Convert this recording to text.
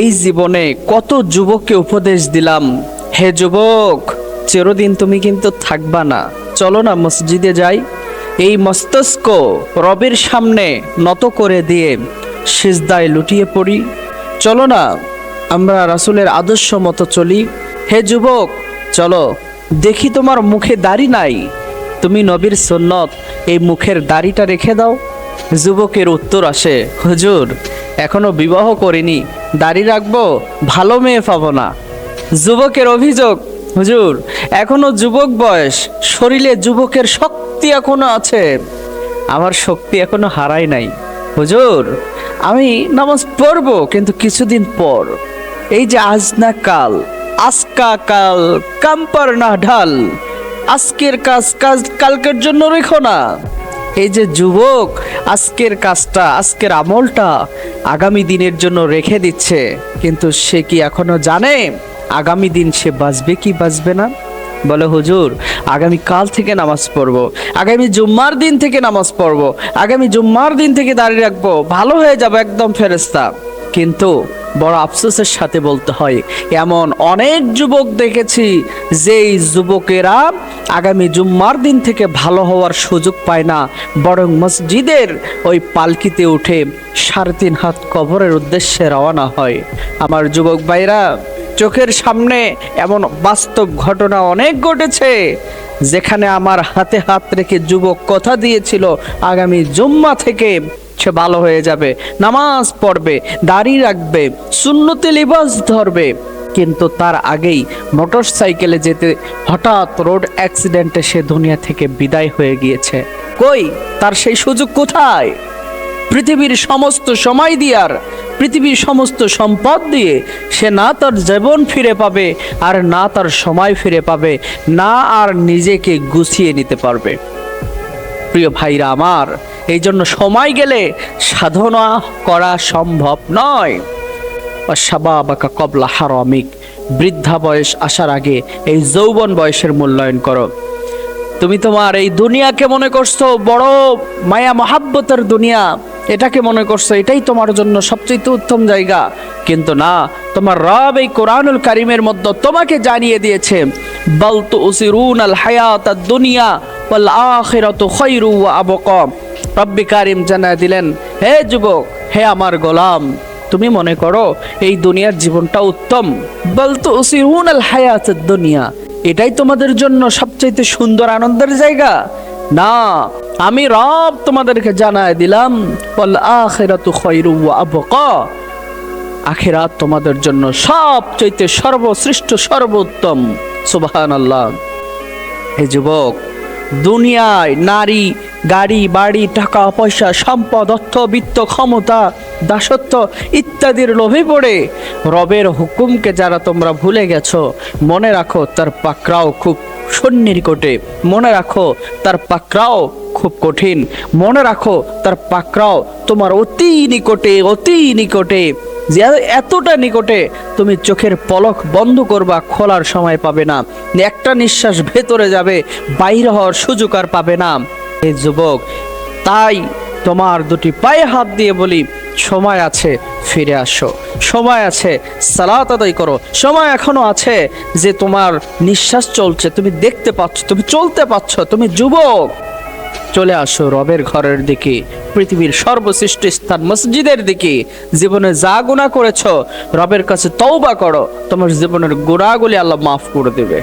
এই জীবনে কত যুবককে উপদেশ দিলাম? হে যুবক, চিরদিন তুমি কিন্তু থাকবা না। চলো না মসজিদে যাই। এই মস্তিষ্ক রবের সামনে নত করে দিয়ে সিজদায় লুটিয়ে পড়ি। চলো না, আমরা রাসূলের আদর্শ মতো চলি। হে যুবক, চলো, দেখি তোমার মুখে দাড়ি নাই। তুমি নবীর সুন্নত, এই মুখের দাড়িটা রেখে দাও। যুবকের উত্তর আসে, হুজুর, এখনও বিবাহ করিনি। দাড়ি রাখব, ভালো মেয়ে পাবো না। যুবকের অভিযোগ, হুজুর, এখনও যুবক বয়স, শরীরে যুবকের শক্তি এখনও আছে। আমার শক্তি এখনও হারাই নাই। হুজুর, আমি নামাজ পড়ব, কিন্তু কিছুদিন পর। এই যে আজ না কাল, আজকা কাল কাম্পার না ঢাল। আজকের কাজ কাজ, কালকের জন্য রেখো না। এই যে যুবক আজকের কাজটা, আজকের আমলটা আগামী দিনের জন্য রেখে দিচ্ছে। কিন্তু সে কি এখনও জানে? আগামী দিন সে বাঁচবে কি বাঁচবে না? বলে, হুজুর, আগামী কাল থেকে নামাজ পড়ব। আগামী জুম্মার দিন থেকে নামাজ পড়ব। আগামী জুম্মার দিন থেকে দাঁড়িয়ে রাখব। ভালো হয়ে যাবে একদম ফেরেস্তা কিন্তু বড় আফসোসের সাথে বলতে হয়, এমন অনেক যুবক দেখেছি যেই যুবকেরা আগামী জুম্মার দিন থেকে ভালো হওয়ার সুযোগ পায় না, বরং মসজিদের ওই পালকিতে উঠে সাড়ে তিন হাত কবরের উদ্দেশ্যে রওনা হয়। আমার যুবক ভাইরা, চোখের সামনে এমন বাস্তব ঘটনা অনেক ঘটেছে, যেখানে আমার হাতে হাত রেখে যুবক কথা দিয়েছিল, আগামী জুম্মা থেকে সে ভালো হয়ে যাবে। নামাজ পড়বে, দাড়ি রাখবে, সুন্নতে লিবাস ধরবে। কিন্তু তার আগেই মোটর সাইকেলে যেতে হঠাৎ রোড অ্যাক্সিডেন্টে সে দুনিয়া থেকে বিদায় হয়ে গিয়েছে। কই? তার সেই সুযোগ কোথায়? পৃথিবীর সমস্ত সময় দিয়ার পৃথিবীর সমস্ত সম্পদ দিয়ে সে না তার জীবন ফিরে পাবে আর না তার সময় ফিরে পাবে, না আর নিজেকে গুছিয়ে নিতে পারবে। প্রিয় ভাইরা আমার, এই জন্য সময় গেলে সাধনা করা সম্ভব নয়। অসাবাবাকা কবলা হারমিক, বৃদ্ধা বয়স আসার আগে এই যৌবন বয়সের মূল্যায়ন করো। তুমি তোমার এই দুনিয়াকে মনে করছ বড় মায়া মহাব্বতের দুনিয়া, এটাকে মনে করছ এটাই তোমার জন্য সবচেয়ে উত্তম জায়গা। কিন্তু না, তোমার রব এই কোরআনুল কারিমের মধ্যে তোমাকে জানিয়ে দিয়েছে বলতু উসিরুন আল হায়াত দুনিয়া ওয়াল আখিরাতু খায়রু ওয়া আবকা। রব্বি কারিম জানা দিলেন, হে যুবক, হে আমার গোলাম, তুমি মনে করো এই দুনিয়ার জীবনটা উত্তম? বলতো দুনিয়া, এটাই তোমাদের জন্য সবচাইতে সুন্দর আনন্দের জায়গা? না, আমি রব তোমাদেরকে জানায় দিলাম ওয়াল আখিরাতু খায়রু ওয়া আবকা। আখিরাত তোমাদের জন্য সবচাইতে সর্বশ্রেষ্ঠ, সর্বোত্তম। সুবহানাল্লাহ। হে যুবক দুনিয়ায় নারী, গাড়ি, বাড়ি, টাকা, পয়সা, সম্পদ, অর্থ, বিত্ত, ক্ষমতা, দাসত্ব ইত্যাদির লোভে পড়ে। রবের হুকুমকে যারা তোমরা ভুলে গেছো, মনে রাখো তার পাকড়াও খুব সন্নিকটে মনে রাখো তার পাকড়াও খুব কঠিন। মনে রাখো তার পাকড়াও তোমার অতি নিকটে অতি নিকটে। যে এতটা নিকটে তুমি চোখের পলক বন্ধ করবা, খোলার সময় পাবে না। একটা নিঃশ্বাস ভেতরে যাবে বাইরে হওয়ার সুযোগ আর পাবে না। এই যুবক, তাই তোমার দুটি পায়ে হাত দিয়ে বলি, সময় আছে, ফিরে আসো। সময় আছে, সালাত আদায় করো। সময় এখনও আছে যে তোমার নিঃশ্বাস চলছে, তুমি দেখতে পাচ্ছ, তুমি চলতে পাচ্ছ তুমি যুবক। চলে আসো রবের ঘরের দিকে, পৃথিবীর সর্বশ্রেষ্ঠ স্থান মসজিদের দিকে। জীবনে যা গুণা করেছ, রবের কাছে তওবা করো, তোমার জীবনের গোড়াগুলি আল্লাহ মাফ করে দেবে।